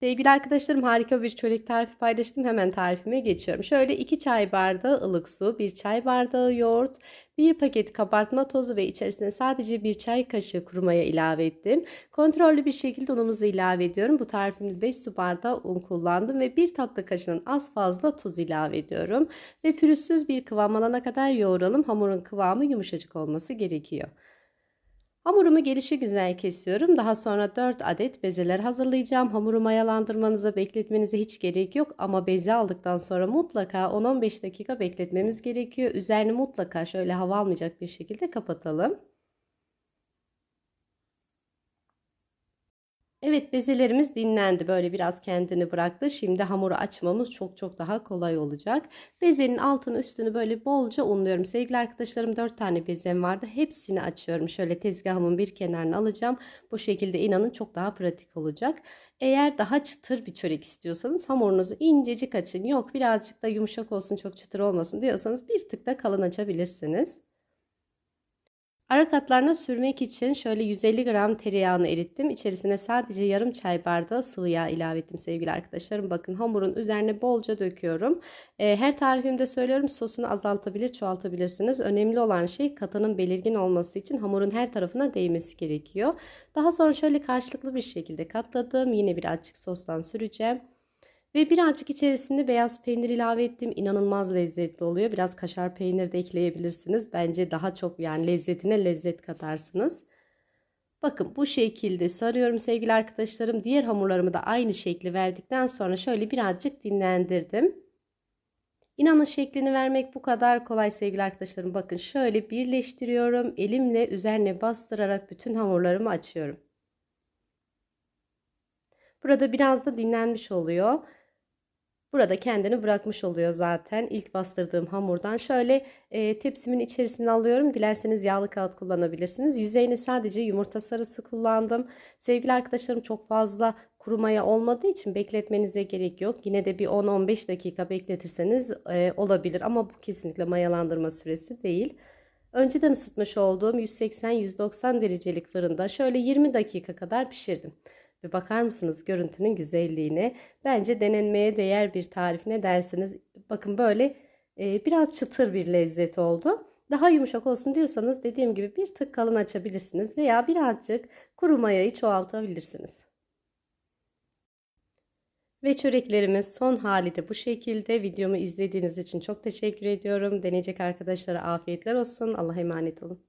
Sevgili arkadaşlarım harika bir çörek tarifi paylaştım. Hemen tarifime geçiyorum. Şöyle 2 çay bardağı ılık su, 1 çay bardağı yoğurt, 1 paket kabartma tozu ve içerisine sadece 1 çay kaşığı kuru maya ilave ettim. Kontrollü bir şekilde unumuzu ilave ediyorum. Bu tarifimde 5 su bardağı un kullandım ve 1 tatlı kaşığının az fazla tuz ilave ediyorum. Ve pürüzsüz bir kıvam alana kadar yoğuralım. Hamurun kıvamı yumuşacık olması gerekiyor. Hamurumu gelişi güzel kesiyorum. Daha sonra 4 adet bezeler hazırlayacağım. Hamuru mayalandırmanıza, bekletmenize hiç gerek yok ama beze aldıktan sonra mutlaka 10-15 dakika bekletmemiz gerekiyor. Üzerini mutlaka şöyle hava almayacak bir şekilde kapatalım. Evet bezelerimiz dinlendi. Böyle biraz kendini bıraktı. Şimdi hamuru açmamız çok çok daha kolay olacak. Bezenin altını üstünü böyle bolca unluyorum. Sevgili arkadaşlarım 4 tane bezem vardı. Hepsini açıyorum. Şöyle tezgahımın bir kenarını alacağım. Bu şekilde inanın çok daha pratik olacak. Eğer daha çıtır bir çörek istiyorsanız hamurunuzu incecik açın. Yok birazcık da yumuşak olsun çok çıtır olmasın diyorsanız bir tık da kalın açabilirsiniz. Ara katlarına sürmek için şöyle 150 gram tereyağını erittim. İçerisine sadece yarım çay bardağı sıvı yağ ilave ettim sevgili arkadaşlarım. Bakın hamurun üzerine bolca döküyorum. Ee, her tarifimde söylüyorum sosunu azaltabilir çoğaltabilirsiniz. Önemli olan şey katının belirgin olması için hamurun her tarafına değmesi gerekiyor. Daha sonra şöyle karşılıklı bir şekilde katladım. Yine birazcık sostan süreceğim. Ve birazcık içerisinde beyaz peynir ilave ettim. İnanılmaz lezzetli oluyor. Biraz kaşar peynir de ekleyebilirsiniz. Bence daha çok yani lezzetine lezzet katarsınız. Bakın bu şekilde sarıyorum sevgili arkadaşlarım. Diğer hamurlarımı da aynı şekli verdikten sonra şöyle birazcık dinlendirdim. İnanın şeklini vermek bu kadar kolay sevgili arkadaşlarım. Bakın şöyle birleştiriyorum. Elimle üzerine bastırarak bütün hamurlarımı açıyorum. Burada biraz da dinlenmiş oluyor. Burada kendini bırakmış oluyor zaten. İlk bastırdığım hamurdan şöyle e, tepsimin içerisine alıyorum. Dilerseniz yağlı kağıt kullanabilirsiniz. Yüzeyine sadece yumurta sarısı kullandım. Sevgili arkadaşlarım çok fazla kurumaya olmadığı için bekletmenize gerek yok. Yine de bir 10-15 dakika bekletirseniz e, olabilir ama bu kesinlikle mayalandırma süresi değil. Önceden ısıtmış olduğum 180-190 derecelik fırında şöyle 20 dakika kadar pişirdim. Ve bakar mısınız görüntünün güzelliğine? Bence denenmeye değer bir tarif ne dersiniz? Bakın böyle e, biraz çıtır bir lezzet oldu. Daha yumuşak olsun diyorsanız dediğim gibi bir tık kalın açabilirsiniz veya birazcık kuru mayayı çoğaltabilirsiniz. Ve çöreklerimiz son hali de bu şekilde. Videomu izlediğiniz için çok teşekkür ediyorum. Deneyecek arkadaşlara afiyetler olsun. Allah'a emanet olun.